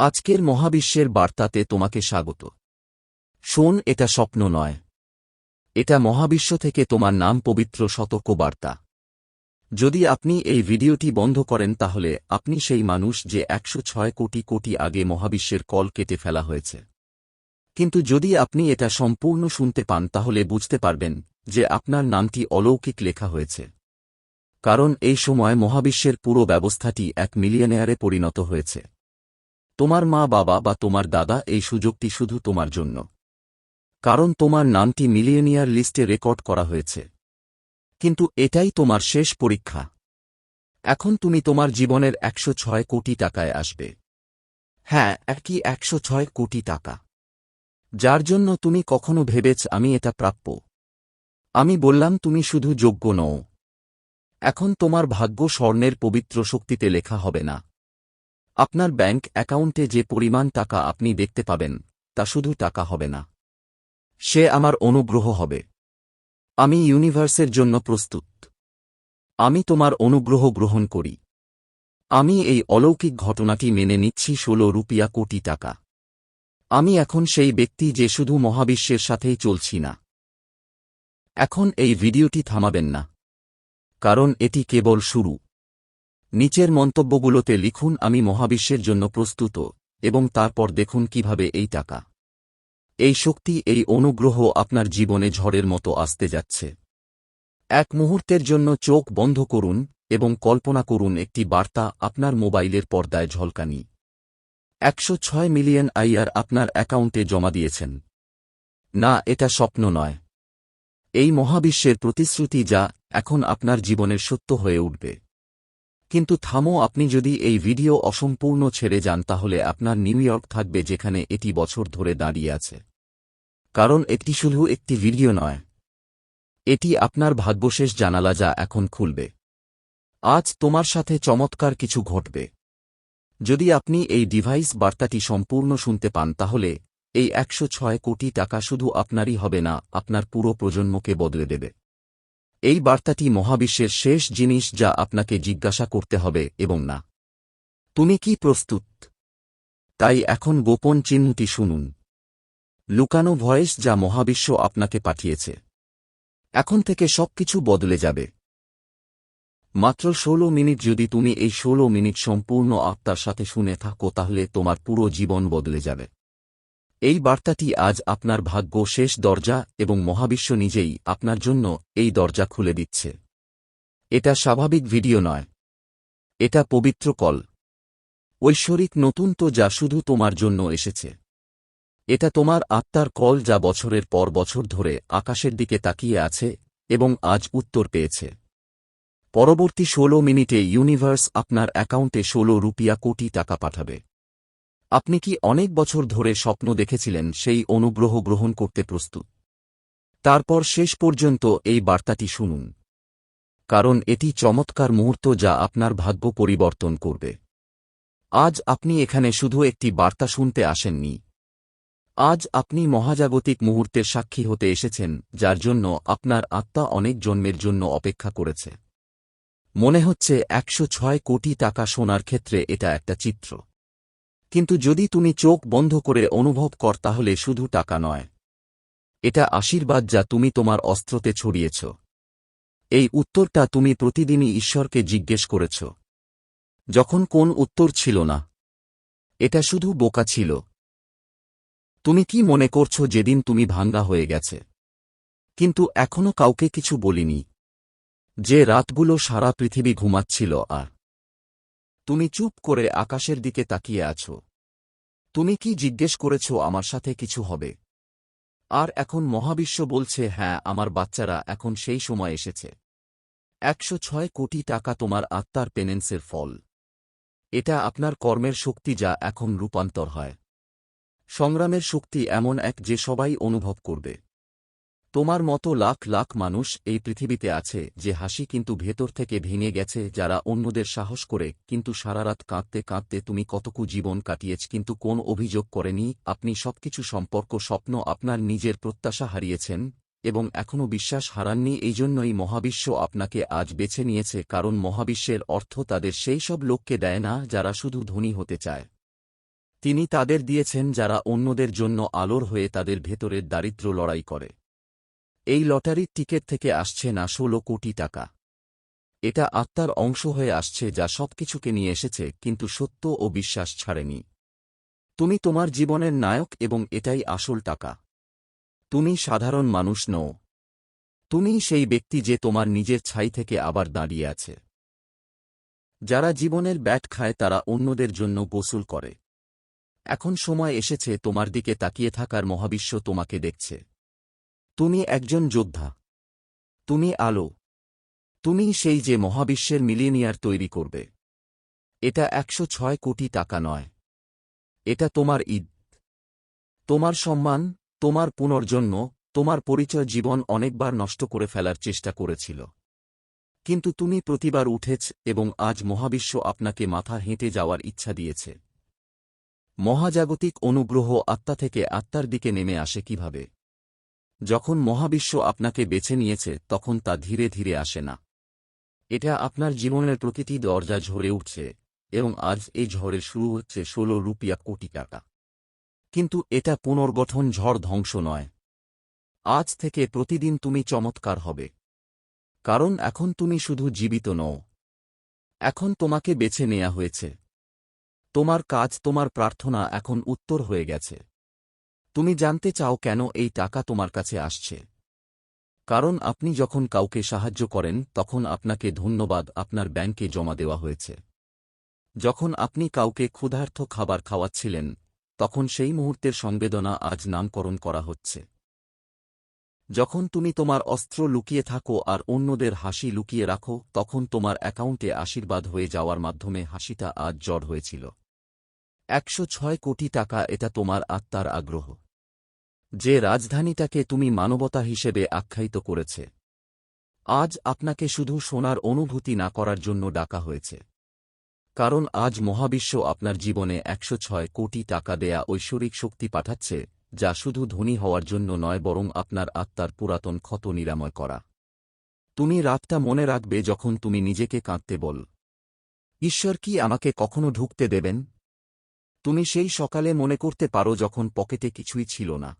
আজকের মহাবিশ্বের বার্তাতে তোমাকে স্বাগত। শোন, এটা স্বপ্ন নয়। এটা মহাবিশ্ব থেকে তোমার নাম পবিত্র সতর্ক বার্তা। যদি আপনি এই ভিডিওটি বন্ধ করেন, তাহলে আপনি সেই মানুষ যে একশো ছয় কোটি কোটি আগে মহাবিশ্বের কল কেটে ফেলা হয়েছে। কিন্তু যদি আপনি এটা সম্পূর্ণ শুনতে পান, তাহলে বুঝতে পারবেন যে আপনার নামটি অলৌকিক লেখা হয়েছে। কারণ এই সময় মহাবিশ্বের পুরো ব্যবস্থাটি এক মিলিয়নেয়ারে পরিণত হয়েছে। তোমার মা বাবা বা তোমার দাদা এই সুযোগটি শুধু তোমার জন্য। কারণ তোমার নামটি মিলিয়নিয়ার লিস্টে রেকর্ড করা হয়েছে। কিন্তু এটাই তোমার শেষ পরীক্ষা। এখন তুমি তোমার জীবনের একশো ছয় কোটি টাকায় আসবে। হ্যাঁ একই একশো ছয় কোটি টাকা। যার জন্য তুমি কখনো ভেবেছ আমি এটা প্রাপ্য। আমি বললাম, তুমি শুধু যোগ্য নও। এখন তোমার ভাগ্য স্বর্ণের পবিত্র শক্তিতে লেখা হবে না। আপনার ব্যাংক অ্যাকাউন্টে যে পরিমাণ টাকা আপনি দেখতে পাবেন, তা শুধু টাকা হবে না। সে আমার অনুগ্রহ হবে। আমি ইউনিভার্সের জন্য প্রস্তুত। আমি তোমার অনুগ্রহ গ্রহণ করি। আমি এই অলৌকিক ঘটনাটি মেনে নিচ্ছি, ষোলো রুপিয়া কোটি টাকা। আমি এখন সেই ব্যক্তি যে শুধু মহাবিশ্বের সাথেই চলছি না। এখন এই ভিডিওটি থামাবেন না। কারণ এটি কেবল শুরু। নিচের মন্তব্যগুলোতে লিখুন, আমি মহাবিশ্বের জন্য প্রস্তুত, এবং তারপর দেখুন কীভাবে এই টাকা, এই শক্তি, এই অনুগ্রহ আপনার জীবনে ঝড়ের মতো আসতে যাচ্ছে। এক মুহূর্তের জন্য চোখ বন্ধ করুন এবং কল্পনা করুন একটি বার্তা আপনার মোবাইলের পর্দায় ঝলকানি। একশো ছয় মিলিয়ন আইয়ার আপনার অ্যাকাউন্টে জমা দিয়েছেন। না, এটা স্বপ্ন নয়। এই মহাবিশ্বের প্রতিশ্রুতি যা এখন আপনার জীবনের সত্য হয়ে উঠবে। কিন্তু থামো, আপনি যদি এই ভিডিও অসম্পূর্ণ ছেড়ে যান, তাহলে আপনার নিউ ইয়র্ক থাকবে যেখানে এটি বছর ধরে দাঁড়িয়ে আছে। কারণ এটি শুধু একটি ভিডিও নয়, এটি আপনার ভাগ্যশেষ জানালা যা এখন খুলবে। আজ তোমার সাথে চমৎকার কিছু ঘটবে। যদি আপনি এই ডিভাইস বার্তাটি সম্পূর্ণ শুনতে পান, তাহলে এই একশো ছয় কোটি টাকা শুধু আপনারই হবে না, আপনার পুরো প্রজন্মকে বদলে দেবে। এই বার্তাটি মহাবিশ্বের শেষ জিনিস যা আপনাকে জিজ্ঞাসা করতে হবে এবং না। তুমি কি প্রস্তুত? তাই এখন গোপন চিহ্নটি শুনুন। লুকানো ভয়েস যা মহাবিশ্ব আপনাকে পাঠিয়েছে। এখন থেকে সবকিছু বদলে যাবে। মাত্র ষোলো মিনিট যদি তুমি এই ষোলো মিনিট সম্পূর্ণ আত্মার সাথে শুনে থাকো, তাহলে তোমার পুরো জীবন বদলে যাবে। এই বার্তাটি আজ আপনার ভাগ্য শেষ দরজা এবং মহাবিশ্ব নিজেই আপনার জন্য এই দরজা খুলে দিচ্ছে। এটা স্বাভাবিক ভিডিও নয়। এটা পবিত্র কল। ঐশ্বরিক নতুন তো যা শুধু তোমার জন্য এসেছে। এটা তোমার আত্মার কল যা বছরের পর বছর ধরে আকাশের দিকে তাকিয়ে আছে এবং আজ উত্তর পেয়েছে। পরবর্তী ষোলো মিনিটে ইউনিভার্স আপনার অ্যাকাউন্টে ষোলো রুপিয়া কোটি টাকা পাঠাবে। আপনি কি অনেক বছর ধরে স্বপ্ন দেখেছিলেন সেই অনুগ্রহ গ্রহণ করতে প্রস্তুত? তারপর শেষ পর্যন্ত এই বার্তাটি শুনুন। কারণ এটি চমৎকার মুহূর্ত যা আপনার ভাগ্য পরিবর্তন করবে। আজ আপনি এখানে শুধু একটি বার্তা শুনতে আসেননি। আজ আপনি মহাজাগতিক মুহূর্তের সাক্ষী হতে এসেছেন, যার জন্য আপনার আত্মা অনেক জন্মের জন্য অপেক্ষা করেছে। মনে হচ্ছে একশো ছয় কোটি টাকা শোনার ক্ষেত্রে এটা একটা চিত্র। কিন্তু যদি তুমি চোখ বন্ধ করে অনুভব কর, তাহলে শুধু টাকা নয়। এটা আশীর্বাদ যা তুমি তোমার অস্ত্রতে ছড়িয়েছ। এই উত্তরটা তুমি প্রতিদিনই ঈশ্বরকে জিজ্ঞেস করেছ। যখন কোন উত্তর ছিল না, এটা শুধু বোকা ছিল। তুমি কি মনে করছ যেদিন তুমি ভাঙ্গা হয়ে গেছে? কিন্তু এখনও কাউকে কিছু বলিনি। যে রাতগুলো সারা পৃথিবী ঘুমাচ্ছিল আর তুমি চুপ করে আকাশের দিকে তাকিয়ে আছো। তুমি কি জিজ্ঞেস করেছ আমার সাথে কিছু হবে? আর এখন মহাবিশ্ব বলছে হ্যাঁ আমার বাচ্চারা এখন সেই সময় এসেছে। একশো ছয় কোটি টাকা তোমার আত্মার পেনেন্সের ফল। এটা আপনার কর্মের শক্তি যা এখন রূপান্তর হয়। সংগ্রামের শক্তি এমন এক যে সবাই অনুভব করবে। তোমার মতো লাখ লাখ মানুষ এই পৃথিবীতে আছে যে হাসি কিন্তু ভেতর থেকে ভেঙে গেছে যারা অন্যদের সাহস করে, কিন্তু সারারাত কাঁদতে কাঁদতে তুমি কতকু জীবন কাটিয়েছ কিন্তু কোন অভিযোগ করেনি, আপনি সবকিছু সম্পর্ক স্বপ্ন আপনার নিজের প্রত্যাশা হারিয়েছেন, এবং এখনও বিশ্বাস হারাননি এই জন্যই মহাবিশ্ব আপনাকে আজ বেছে নিয়েছে, কারণ মহাবিশ্বের অর্থ তাদের সেই সব লোককে দেয় না যারা শুধু ধনী হতে চায়। তিনি তাদের দিয়েছেন যারা অন্যদের জন্য আলোর হয়ে তাদের ভেতরের দারিদ্র লড়াই করে। এই লটারির টিকিট থেকে আসছে না ষোলো কোটি টাকা। এটা আত্মার অংশ হয়ে আসছে যা সবকিছুকে নিয়ে এসেছে, কিন্তু সত্য ও বিশ্বাস ছাড়েনি। তুমি তোমার জীবনের নায়ক এবং এটাই আসল টাকা। তুমি সাধারণ মানুষ নও। তুমি সেই ব্যক্তি যে তোমার নিজের ছাই থেকে আবার দাঁড়িয়ে আছে। যারা জীবনের ব্যাট খায় তারা অন্যদের জন্য গোসল করে। এখন সময় এসেছে তোমার দিকে তাকিয়ে থাকার মহাবিশ্ব তোমাকে দেখছে। তুমি একজন যোদ্ধা। তুমি আলো। তুমি সেই যে মহাবিশ্বের মিলিনিয়ার তৈরি করবে। এটা একশো ছয় কোটি টাকা নয়। এটা তোমার ঈদ। তোমার সম্মান, তোমার পুনর্জন্ম, তোমার পরিচয় জীবন অনেকবার নষ্ট করে ফেলার চেষ্টা করেছিল। কিন্তু তুমি প্রতিবার উঠেছ এবং আজ মহাবিশ্ব আপনাকে মাথা হেঁটে যাওয়ার ইচ্ছা দিয়েছে। মহাজাগতিক অনুগ্রহ আত্মা থেকে আত্মার দিকে নেমে আসে কীভাবে? যখন মহাবিশ্ব আপনাকে বেছে নিয়েছে, তখন তা ধীরে ধীরে আসে না। এটা আপনার জীবনের প্রতিটি দরজা ঝরে উঠছে, এবং আজ এই ঝড়ের শুরু হচ্ছে ষোলো রুপিয়া কোটি টাকা। কিন্তু এটা পুনর্গঠন ঝড় ধ্বংস নয়। আজ থেকে প্রতিদিন তুমি চমৎকার হবে। কারণ এখন তুমি শুধু জীবিত নও। এখন তোমাকে বেছে নেয়া হয়েছে। তোমার কাজ, তোমার প্রার্থনা এখন উত্তর হয়ে গেছে। তুমি জানতে চাও কেন এই টাকা তোমার কাছে আসছে? কারণ আপনি যখন কাউকে সাহায্য করেন, তখন আপনাকে ধন্যবাদ আপনার ব্যাংকে জমা দেওয়া হয়েছে। যখন আপনি কাউকে ক্ষুধার্থ খাবার খাওয়াচ্ছিলেন, তখন সেই মুহূর্তের সংবেদনা আজ নামকরণ করা হচ্ছে। যখন তুমি তোমার অস্ত্র লুকিয়ে থাকো আর অন্যদের হাসি লুকিয়ে রাখো, তখন তোমার অ্যাকাউন্টে আশীর্বাদ হয়ে যাওয়ার মাধ্যমে হাসিটা আজ জড় হয়েছিল। একশো ছয় কোটি টাকা এটা তোমার আত্মার আগ্রহ। যে রাজধানীটাকে তুমি মানবতা হিসেবে আখ্যায়িত করেছে। আজ আপনাকে শুধু সোনার অনুভূতি না করার জন্য ডাকা হয়েছে। কারণ আজ মহাবিশ্ব আপনার জীবনে একশো ছয় কোটি টাকা দেয়া ঐশ্বরিক শক্তি পাঠাচ্ছে, যা শুধু ধনী হওয়ার জন্য নয়, বরং আপনার আত্মার পুরাতন ক্ষত নিরাময় করা। তুমি রাতটা মনে রাখবে যখন তুমি নিজেকে কাঁদতে বল। ঈশ্বর কি আমাকে কখনো ঢুকতে দেবেন? তুমি সেই সকালে মনে করতে পারো যখন পকেটে কিছুই ছিল না।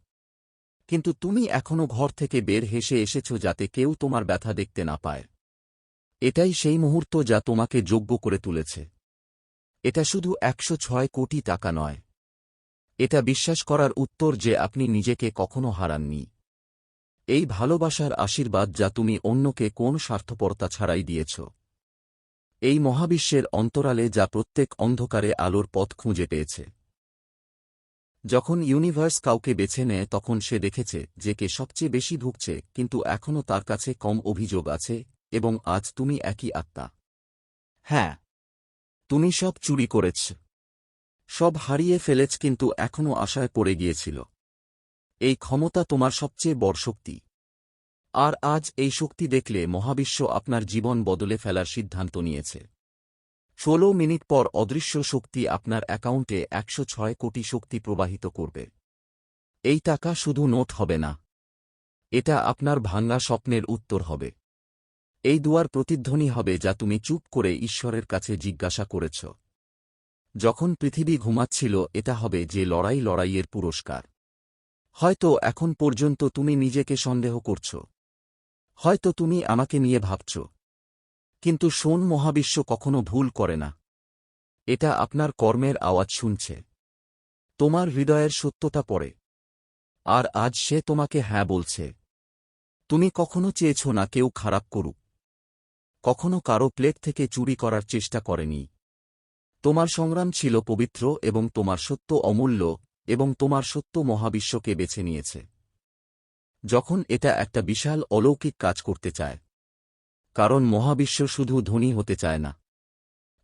কিন্তু তুমি এখনও ঘর থেকে বের হেসে এসেছ যাতে কেউ তোমার ব্যথা দেখতে না পায়। এটাই সেই মুহূর্ত যা তোমাকে যোগ্য করে তুলেছে। এটা শুধু একশো ছয় কোটি টাকা নয়। এটা বিশ্বাস করার উত্তর যে আপনি নিজেকে কখনো হারাননি। এই ভালোবাসার আশীর্বাদ যা তুমি অন্যকে কোন স্বার্থপরতা ছাড়াই দিয়েছ। এই মহাবিশ্বের অন্তরালে যা প্রত্যেক অন্ধকারে আলোর পথ খুঁজে পেয়েছে। যখন ইউনিভার্স কাউকে বেছে নেয়, তখন সে দেখেছে যে কে সবচেয়ে বেশি ভুগছে, কিন্তু এখনও তার কাছে কম অভিযোগ আছে এবং আজ তুমি একই আত্মা। হ্যাঁ তুমি সব চুরি করেছ। সব হারিয়ে ফেলেছ, কিন্তু এখনও আশায় পড়ে গিয়েছিল। এই ক্ষমতা তোমার সবচেয়ে বড় শক্তি। আর আজ এই শক্তি দেখলে মহাবিশ্ব আপনার জীবন বদলে ফেলার সিদ্ধান্ত নিয়েছে। ষোলো মিনিট পর অদৃশ্য শক্তি আপনার অ্যাকাউন্টে একশো ছয় কোটি শক্তি প্রবাহিত করবে। এই টাকা শুধু নোট হবে না। এটা আপনার ভাঙ্গা স্বপ্নের উত্তর হবে। এই দুয়ার প্রতিধ্বনি হবে যা তুমি চুপ করে ঈশ্বরের কাছে জিজ্ঞাসা করেছ। যখন পৃথিবী ঘুমাচ্ছিল, এটা হবে যে লড়াই লড়াইয়ের পুরস্কার। হয়তো এখন পর্যন্ত তুমি নিজেকে সন্দেহ করছ। হয়তো তুমি আমাকে নিয়ে ভাবছ। কিন্তু শোন, মহাবিশ্ব কখনো ভুল করে না। এটা আপনার কর্মের আওয়াজ শুনছে। তোমার হৃদয়ের সত্যতা পড়ে। আর আজ সে তোমাকে হ্যাঁ বলছে। তুমি কখনো চেয়েছ না কেউ খারাপ করুক। কখনো কারও প্লেট থেকে চুরি করার চেষ্টা করেনি। তোমার সংগ্রাম ছিল পবিত্র এবং তোমার সত্য অমূল্য এবং তোমার সত্য মহাবিশ্বকে বেছে নিয়েছে। যখন এটা একটা বিশাল অলৌকিক কাজ করতে চায়। কারণ মহাবিশ্ব শুধু ধনী হতে চায় না।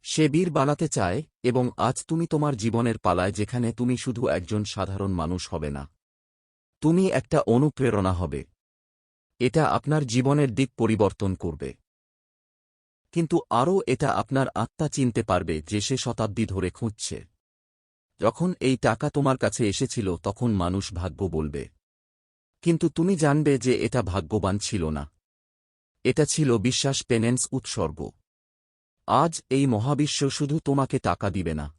সে বীর বানাতে চায়, এবং আজ তুমি তোমার জীবনের পালায় যেখানে তুমি শুধু একজন সাধারণ মানুষ হবে না। তুমি একটা অনুপ্রেরণা হবে। এটা আপনার জীবনের দিক পরিবর্তন করবে। কিন্তু আরও এটা আপনার আত্মা চিনতে পারবে যে সে শতাব্দী ধরে খুঁজছে। যখন এই টাকা তোমার কাছে এসেছিল, তখন মানুষ ভাগ্য বলবে। কিন্তু তুমি জানবে যে এটা ভাগ্যবান ছিল না। এটা ছিল বিশ্বাস পেনেন্স উৎসর্গ। আজ এই মহাবিশ্ব শুধু তোমাকে টাকা দিবে না।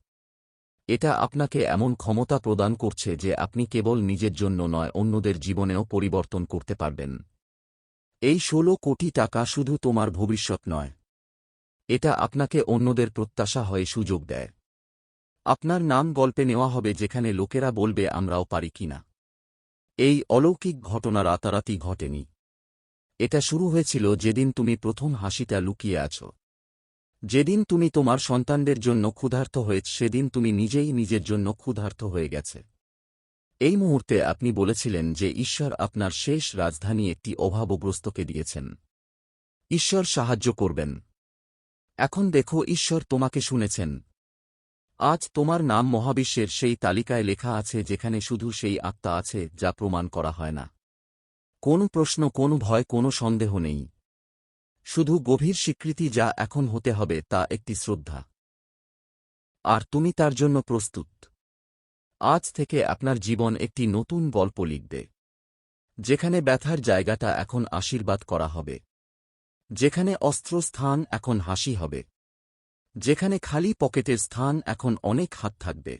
এটা আপনাকে এমন ক্ষমতা প্রদান করছে যে আপনি কেবল নিজের জন্য নয়, অন্যদের জীবনেও পরিবর্তন করতে পারবেন। এই ষোলো কোটি টাকা শুধু তোমার ভবিষ্যৎ নয়। এটা আপনাকে অন্যদের প্রত্যাশা হয়ে সুযোগ দেয়। আপনার নাম গল্পে নেওয়া হবে যেখানে লোকেরা বলবে, আমরাও পারি কিনা? এই অলৌকিক ঘটনা রাতারাতি ঘটেনি। এটা শুরু হয়েছিল যেদিন তুমি প্রথম হাসিটা লুকিয়ে আছো। যেদিন তুমি তোমার সন্তানদের জন্য ক্ষুধার্ত হয়েছ সেদিন তুমি নিজেই নিজের জন্য ক্ষুধার্ত হয়ে গেছে। এই মুহূর্তে আপনি বলেছিলেন যে ঈশ্বর আপনার শেষ রাজধানী একটি অভাবগ্রস্তকে দিয়েছেন। ঈশ্বর সাহায্য করবেন। এখন দেখো, ঈশ্বর তোমাকে শুনেছেন। আজ তোমার নাম মহাবিশ্বের সেই তালিকায় লেখা আছে যেখানে শুধু সেই আত্মা আছে যা প্রমাণ করা হয় না। কোনো প্রশ্ন, কোনো ভয়, কোনো সন্দেহ নেই। শুধু গভীর স্বীকৃতি যা এখন হতে হবে তা একটি শ্রদ্ধা। আর তুমি তার জন্য প্রস্তুত। আজ থেকে আপনার জীবন একটি নতুন গল্প লিখবে। যেখানে ব্যথার জায়গাটা এখন আশীর্বাদ করা হবে। যেখানে অস্ত্র স্থান এখন হাসি হবে। যেখানে খালি পকেটের স্থান এখন অনেক হাত থাকবে।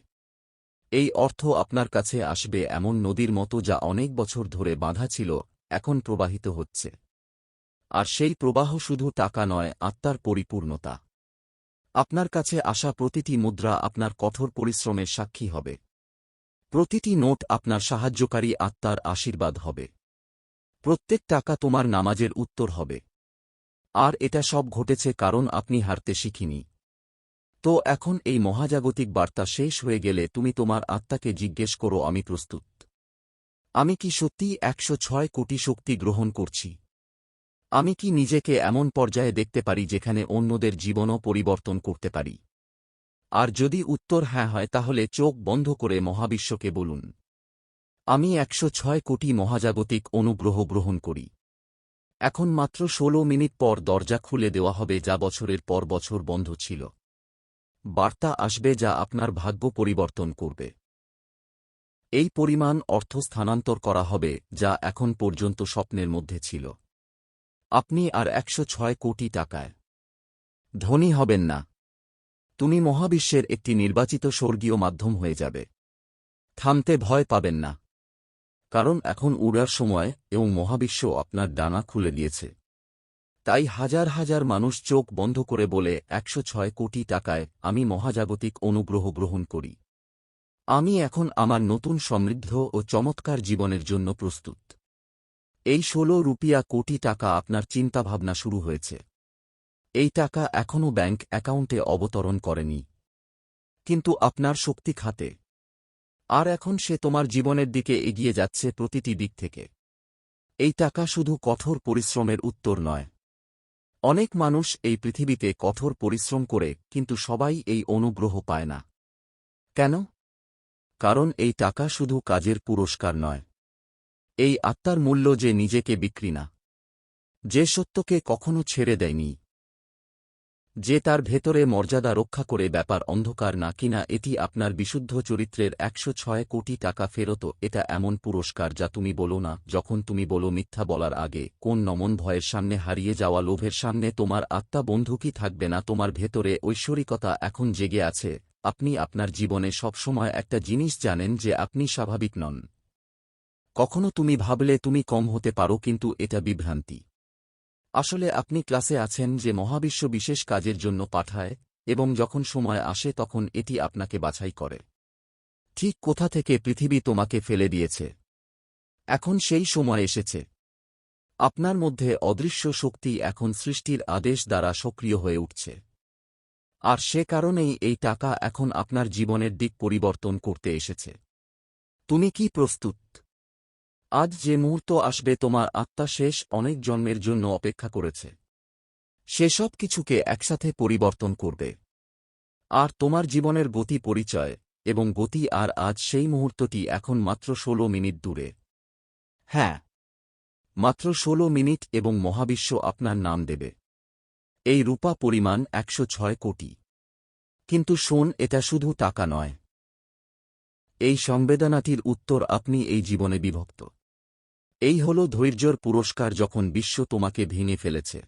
এই অর্থ আপনার কাছে আসবে এমন নদীর মতো যা অনেক বছর ধরে বাঁধা ছিল, এখন প্রবাহিত হচ্ছে। আর সেই প্রবাহ শুধু টাকা নয়, আত্মার পরিপূর্ণতা। আপনার কাছে আসা প্রতিটি মুদ্রা আপনার কঠোর পরিশ্রমের সাক্ষী হবে। প্রতিটি নোট আপনার সাহায্যকারী আত্মার আশীর্বাদ হবে। প্রত্যেক টাকা তোমার নামাজের উত্তর হবে। আর এটা সব ঘটেছে কারণ আপনি হারতে শিখিনি। তো এখন এই মহাজাগতিক বার্তা শেষ হয়ে গেলে তুমি তোমার আত্মাকে জিজ্ঞেস করো, আমি প্রস্তুত। আমি কি সত্যিই একশো ছয় কোটি শক্তি গ্রহণ করছি? আমি কি নিজেকে এমন পর্যায়ে দেখতে পারি যেখানে অন্যদের জীবনও পরিবর্তন করতে পারি? আর যদি উত্তর হ্যাঁ হয়, তাহলে চোখ বন্ধ করে মহাবিশ্বকে বলুন। আমি একশো ছয় কোটি মহাজাগতিক অনুগ্রহ গ্রহণ করি। এখন মাত্র ষোলো মিনিট পর দরজা খুলে দেওয়া হবে, যা বছরের পর বছর বন্ধ ছিল। বার্তা আসবে যা আপনার ভাগ্য পরিবর্তন করবে। এই পরিমাণ অর্থ স্থানান্তর করা হবে যা এখন পর্যন্ত স্বপ্নের মধ্যে ছিল। আপনি আর একশো ছয় কোটি টাকায়। ধনী হবেন না। তুমি মহাবিশ্বের একটি নির্বাচিত স্বর্গীয় মাধ্যম হয়ে যাবে। থামতে ভয় পাবেন না। কারণ এখন উড়ার সময় এবং মহাবিশ্ব আপনার ডানা খুলে দিয়েছে। তাই হাজার হাজার মানুষ চোখ বন্ধ করে বলে, একশো ছয় কোটি টাকায় আমি মহাজাগতিক অনুগ্রহ গ্রহণ করি। আমি এখন আমার নতুন সমৃদ্ধ ও চমৎকার জীবনের জন্য প্রস্তুত। এই ষোলো রুপিয়া কোটি টাকা আপনার চিন্তাভাবনা শুরু হয়েছে। এই টাকা এখনও ব্যাংক অ্যাকাউন্টে অবতরণ করেনি। কিন্তু আপনার শক্তি খাতে। আর এখন সে তোমার জীবনের দিকে এগিয়ে যাচ্ছে প্রতিটি দিক থেকে। এই টাকা শুধু কঠোর পরিশ্রমের উত্তর নয়। অনেক মানুষ এই পৃথিবীতে কঠোর পরিশ্রম করে, কিন্তু সবাই এই অনুগ্রহ পায় না। কেন? কারণ এই টাকা শুধু কাজের পুরস্কার নয়। এই আত্মার মূল্য যে নিজেকে বিক্রি না। যে সত্যকে কখনো ছেড়ে দেয়নি। যে তার ভেতরে মর্যাদা রক্ষা করে ব্যাপার অন্ধকার না কিনা এটি আপনার বিশুদ্ধ চরিত্রের একশো ছয় কোটি টাকা ফেরত, এটা এমন পুরস্কার যা তুমি বলো না, যখন তুমি বলো মিথ্যা বলার আগে, কোন নমন ভয়ের সামনে হারিয়ে যাওয়া লোভের সামনে তোমার আত্মা বন্ধুকি থাকবে না, তোমার ভেতরে ঐশ্বরিকতা এখন জেগে আছে, আপনি আপনার জীবনে সবসময় একটা জিনিস জানেন যে আপনি স্বাভাবিক নন। কখনো তুমি ভাবলে তুমি কম হতে পারো কিন্তু এটা বিভ্রান্তি। আসলে আপনি ক্লাসে আছেন যে মহাবিশ্ব বিশেষ কাজের জন্য পাঠায়, এবং যখন সময় আসে তখন এটি আপনাকে বাছাই করে। ঠিক কোথা থেকে পৃথিবী তোমাকে ফেলে দিয়েছে? এখন সেই সময় এসেছে। আপনার মধ্যে অদৃশ্য শক্তি এখন সৃষ্টির আদেশ দ্বারা সক্রিয় হয়ে উঠছে। আর সে কারণেই এই টাকা এখন আপনার জীবনের দিক পরিবর্তন করতে এসেছে। তুমি কি প্রস্তুত? আজ যে মুহূর্ত আসবে তোমার আত্মা শেষ অনেক জন্মের জন্য অপেক্ষা করেছে। সেসব কিছুকে একসাথে পরিবর্তন করবে। আর তোমার জীবনের গতি পরিচয় এবং গতি আর আজ সেই মুহূর্তটি এখন মাত্র ষোলো মিনিট দূরে। হ্যাঁ মাত্র ষোলো মিনিট এবং মহাবিশ্ব আপনার নাম দেবে। এই রূপা পরিমাণ একশো ছয় কোটি। কিন্তু শোন, এটা শুধু টাকা নয়। এই সংবেদনাটির উত্তর আপনি এই জীবনে বিভক্ত। এই হল ধৈর্যর পুরস্কার যখন বিশ্ব তোমাকে ভেঙে ফেলেছে।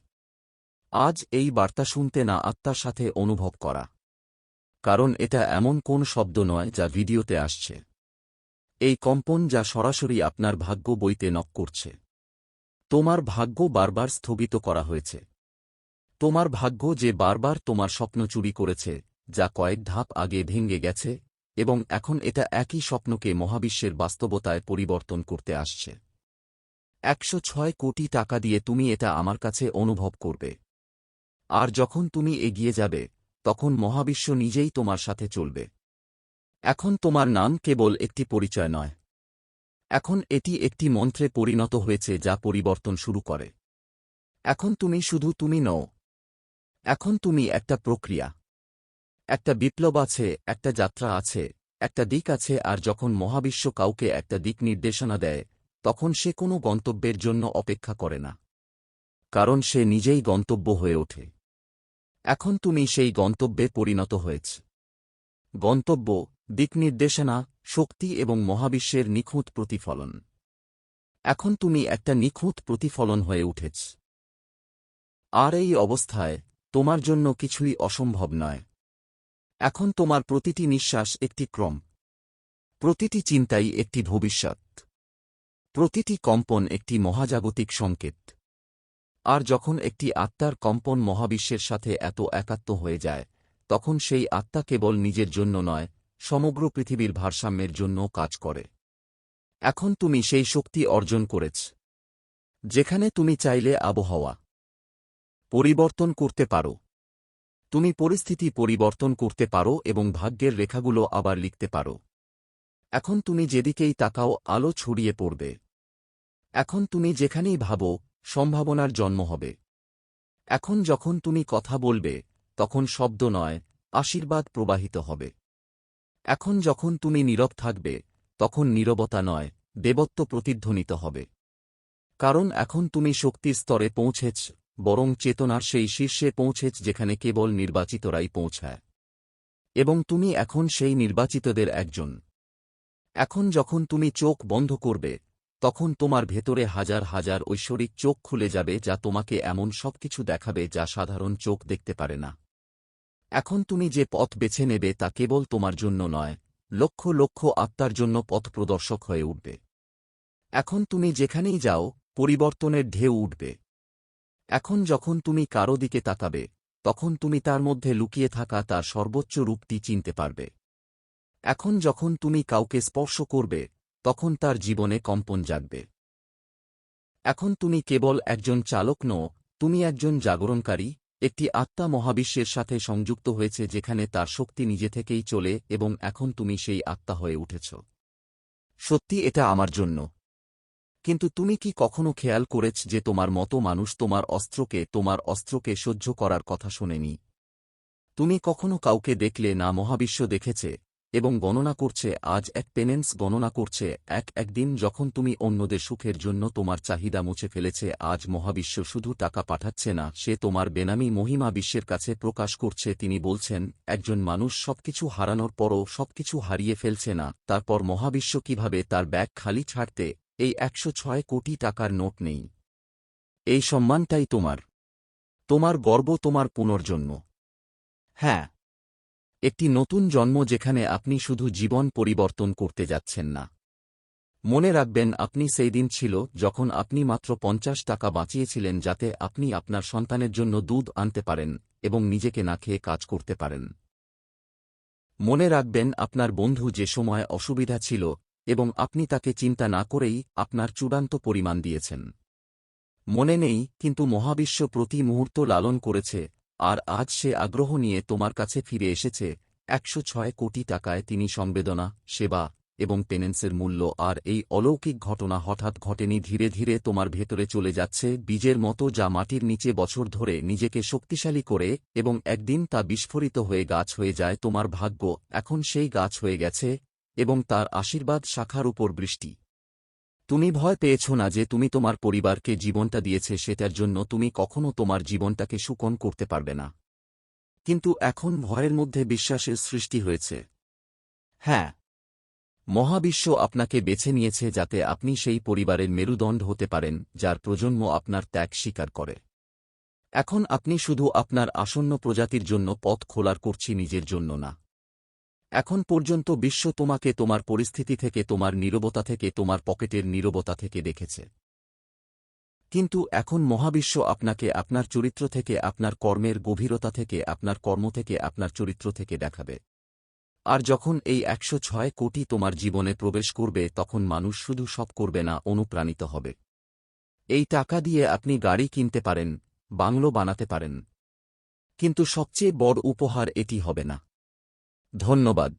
আজ এই বার্তা শুনতে না আত্মার সাথে অনুভব করা। কারণ এটা এমন কোন শব্দ নয় যা ভিডিওতে আসছে। এই কম্পন যা সরাসরি আপনার ভাগ্য বইতে নক করছে। তোমার ভাগ্য বারবার স্থগিত করা হয়েছে। তোমার ভাগ্য যে বারবার তোমার স্বপ্ন চুরি করেছে, যা কয়েক ধাপ আগে ভেঙে গেছে, এবং এখন এটা একই স্বপ্নকে মহাবিশ্বের বাস্তবতায় পরিবর্তন করতে আসছে। একশো ছয় কোটি টাকা দিয়ে তুমি এটা আমার কাছে অনুভব করবে। আর যখন তুমি এগিয়ে যাবে, তখন মহাবিশ্ব নিজেই তোমার সাথে চলবে। এখন তোমার নাম কেবল একটি পরিচয় নয়। এখন এটি একটি মন্ত্রে পরিণত হয়েছে যা পরিবর্তন শুরু করে। এখন তুমি শুধু তুমি নও। এখন তুমি একটা প্রক্রিয়া। একটা বিপ্লব আছে, একটা যাত্রা আছে, একটা দিক আছে, আর যখন মহাবিশ্ব কাউকে একটা দিক নির্দেশনা দেয় তখন সে কোনো গন্তব্যের জন্য অপেক্ষা করে না। কারণ সে নিজেই গন্তব্য হয়ে ওঠে। এখন তুমি সেই গন্তব্যে পরিণত হয়েছ। গন্তব্য, দিক নির্দেশনা, শক্তি এবং মহাবিশ্বের নিখুঁত প্রতিফলন। এখন তুমি একটা নিখুঁত প্রতিফলন হয়ে উঠেছ। আর এই অবস্থায়, তোমার জন্য কিছুই অসম্ভব নয়। এখন তোমার প্রতিটি নিঃশ্বাস একটি ক্রম। প্রতিটি চিন্তাই একটি ভবিষ্যৎ। প্রতিটি কম্পন একটি মহাজাগতিক সংকেত। আর যখন একটি আত্মার কম্পন মহাবিশ্বের সাথে এত একাত্ম হয়ে যায়, তখন সেই আত্মা কেবল নিজের জন্য নয়, সমগ্র পৃথিবীর ভারসাম্যের জন্য কাজ করে। এখন তুমি সেই শক্তি অর্জন করেছ, যেখানে তুমি চাইলে আবহাওয়া পরিবর্তন করতে পারো। তুমি পরিস্থিতি পরিবর্তন করতে পারো এবং ভাগ্যের রেখাগুলো আবার লিখতে পারো। এখন তুমি যেদিকেই তাকাও, আলো ছড়িয়ে পড়বে। এখন তুমি যেখানেই ভাবো, সম্ভাবনার জন্ম হবে। এখন যখন তুমি কথা বলবে, তখন শব্দ নয়, আশীর্বাদ প্রবাহিত হবে। এখন যখন তুমি নীরব থাকবে, তখন নীরবতা নয়, দেবত্ব প্রতিধ্বনিত হবে। কারণ এখন তুমি শক্তির স্তরে পৌঁছেছ, বরং চেতনার সেই শীর্ষে পৌঁছেছ যেখানে কেবল নির্বাচিতরাই পৌঁছায়। এবং তুমি এখন সেই নির্বাচিতদের একজন। এখন যখন তুমি চোখ বন্ধ করবে, তখন তোমার ভেতরে হাজার হাজার ঐশ্বরিক চোখ খুলে যাবে যা তোমাকে এমন সবকিছু দেখাবে যা সাধারণ চোখ দেখতে পারে না। এখন তুমি যে পথ বেছে নেবে তা কেবল তোমার জন্য নয়, লক্ষ লক্ষ আত্মার জন্য পথ প্রদর্শক হয়ে উঠবে। এখন তুমি যেখানেই যাও, পরিবর্তনের ঢেউ উঠবে। এখন যখন তুমি কারও দিকে তাকাবে, তখন তুমি তার মধ্যে লুকিয়ে থাকা তার সর্বোচ্চ রূপটি চিনতে পারবে। এখন যখন তুমি কাউকে স্পর্শ করবে, তখন তার জীবনে কম্পন জাগবে। এখন তুমি কেবল একজন চালক নও, তুমি একজন জাগরণকারী, একটি আত্মা মহাবিশ্বের সাথে সংযুক্ত হয়েছে যেখানে তার শক্তি নিজে থেকেই চলে এবং এখন তুমি সেই আত্মা হয়ে উঠেছ। সত্যি এটা আমার জন্য। কিন্তু তুমি কি কখনো খেয়াল করেছ যে তোমার মতো মানুষ তোমার অস্ত্রকে তোমার অস্ত্রকে সহ্য করার কথা শোনেনি? তুমি কখনো কাউকে দেখলে না মহাবিশ্ব দেখেছে এবং গণনা করছে, আজ এক পেনেন্স গণনা করছে, এক একদিন যখন তুমি অন্যদের সুখের জন্য তোমার চাহিদা মুছে ফেলেছে, আজ মহাবিশ্ব শুধু টাকা পাঠাচ্ছে না, সে তোমার বেনামি মহিমা বিশ্বের কাছে প্রকাশ করছে, তিনি বলছেন, একজন মানুষ সবকিছু হারানোর পরও সবকিছু হারিয়ে ফেলছে না, তারপর মহাবিশ্ব কীভাবে তার ব্যাগ খালি ছাড়তে, এই একশো ছয় কোটি টাকার নোট নেই। এই সম্মানটাই তোমার। তোমার গর্ব তোমার পুনর্জন্ম। হ্যাঁ একটি নতুন জন্ম যেখানে আপনি শুধু জীবন পরিবর্তন করতে যাচ্ছেন না। মনে রাখবেন, আপনি সেই দিন ছিল যখন আপনি মাত্র পঞ্চাশ টাকা বাঁচিয়েছিলেন যাতে আপনি আপনার সন্তানের জন্য দুধ আনতে পারেন এবং নিজেকে না খেয়ে কাজ করতে পারেন। মনে রাখবেন, আপনার বন্ধু যে সময় অসুবিধা ছিল এবং আপনি তাকে চিন্তা না করেই আপনার চূড়ান্ত পরিমাণ দিয়েছেন। মনে নেই, কিন্তু মহাবিশ্ব প্রতি মুহূর্ত লালন করেছে আর আজ সে আগ্রহ নিয়ে তোমার কাছে ফিরে এসেছে। একশো ছয় কোটি টাকায় তিনি সংবেদনা সেবা এবং পেনেন্সের মূল্য আর এই অলৌকিক ঘটনা হঠাৎ ঘটেনি ধীরে ধীরে তোমার ভেতরে চলে যাচ্ছে বীজের মতো যা মাটির নিচে বছর ধরে নিজেকে শক্তিশালী করে এবং একদিন তা বিস্ফোরিত হয়ে গাছ হয়ে যায় তোমার ভাগ্য। এখন সেই গাছ হয়ে গেছে এবং তার আশীর্বাদ শাখার উপর বৃষ্টি। তুমি ভয় পেয়েছ না যে তুমি তোমার পরিবারকে জীবনটা দিয়েছে সেটার জন্য তুমি কখনো তোমার জীবনটাকে সুকন করতে পারবে না। কিন্তু এখন ভয়ের মধ্যে বিশ্বাসের সৃষ্টি হয়েছে। হ্যাঁ মহাবিশ্ব আপনাকে বেছে নিয়েছে যাতে আপনি সেই পরিবারের মেরুদণ্ড হতে পারেন, যার প্রজন্ম আপনার ত্যাগ স্বীকার করে। এখন আপনি শুধু আপনার আসন্ন প্রজাতির জন্য পথ খোলার করছি নিজের জন্য না। এখন পর্যন্ত বিশ্ব তোমাকে তোমার পরিস্থিতি থেকে, তোমার নীরবতা থেকে, তোমার পকেটের নীরবতা থেকে দেখেছে। কিন্তু এখন মহাবিশ্ব আপনাকে আপনার চরিত্র থেকে, আপনার কর্মের গভীরতা থেকে, আপনার কর্ম থেকে, আপনার চরিত্র থেকে দেখাবে। আর যখন এই একশো ছয় কোটি তোমার জীবনে প্রবেশ করবে, তখন মানুষ শুধু সব করবে না, অনুপ্রাণিত হবে। এই টাকা দিয়ে আপনি গাড়ি কিনতে পারেন, বাংলো বানাতে পারেন। কিন্তু সবচেয়ে বড় উপহার এটি হবে না। ধন্যবাদ।